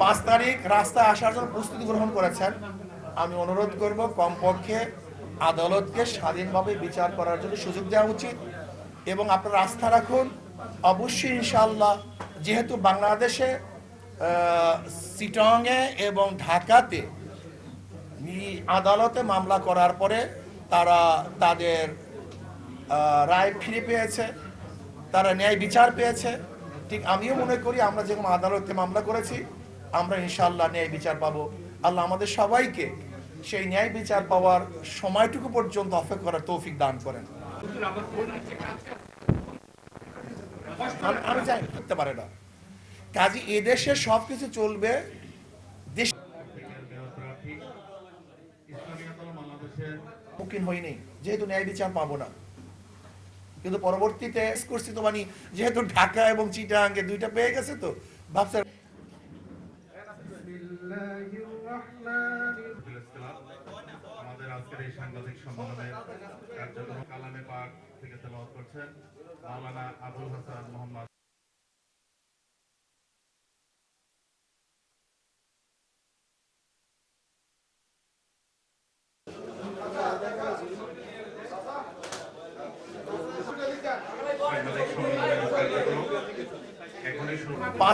পাঁচ তারিখ রাস্তায় আসার জন্য প্রস্তুতি গ্রহণ করেছেন। আমি অনুরোধ করব, কমপক্ষে আদালতকে স্বাধীনভাবে বিচার করার জন্য সুযোগ দেওয়া উচিত এবং আপনারা আস্থা রাখুন, অবশ্যই ইনশাল্লাহ যেহেতু বাংলাদেশে সিটংয়ে এবং ঢাকাতে আদালতে মামলা করার পরে তারা তাদের রায় ফিরে পেয়েছে, তারা ন্যায় বিচার পেয়েছে। ঠিক আমিও মনে করি আমরা যেরকম আদালতে মামলা করেছি আমরা ইনশাল্লাহ ন্যায় বিচার পাবো। আল্লাহ আমাদের সবাইকে সেই ন্যায় বিচার পাওয়ার সময়টুকু পর্যন্ত অপেক্ষা করার তৌফিক দান করেন। আমি- জানি করতে পারে চলবে। যেহেতু ন্যায় বিচার পাবো না। কিন্তু পরবর্তীতে করছি তো মানে যেহেতু ঢাকা এবং চিটাঙ্গে দুইটা পেয়ে গেছে তো, ভাবছে আমাদের আজকের এই সাংবাদিক সম্মেলনের কার্যক্রম কালামে পাক থেকে তেলাওয়াত করছেন মাওলানা আবুল হাসান মোহাম্মদ। পাঁচ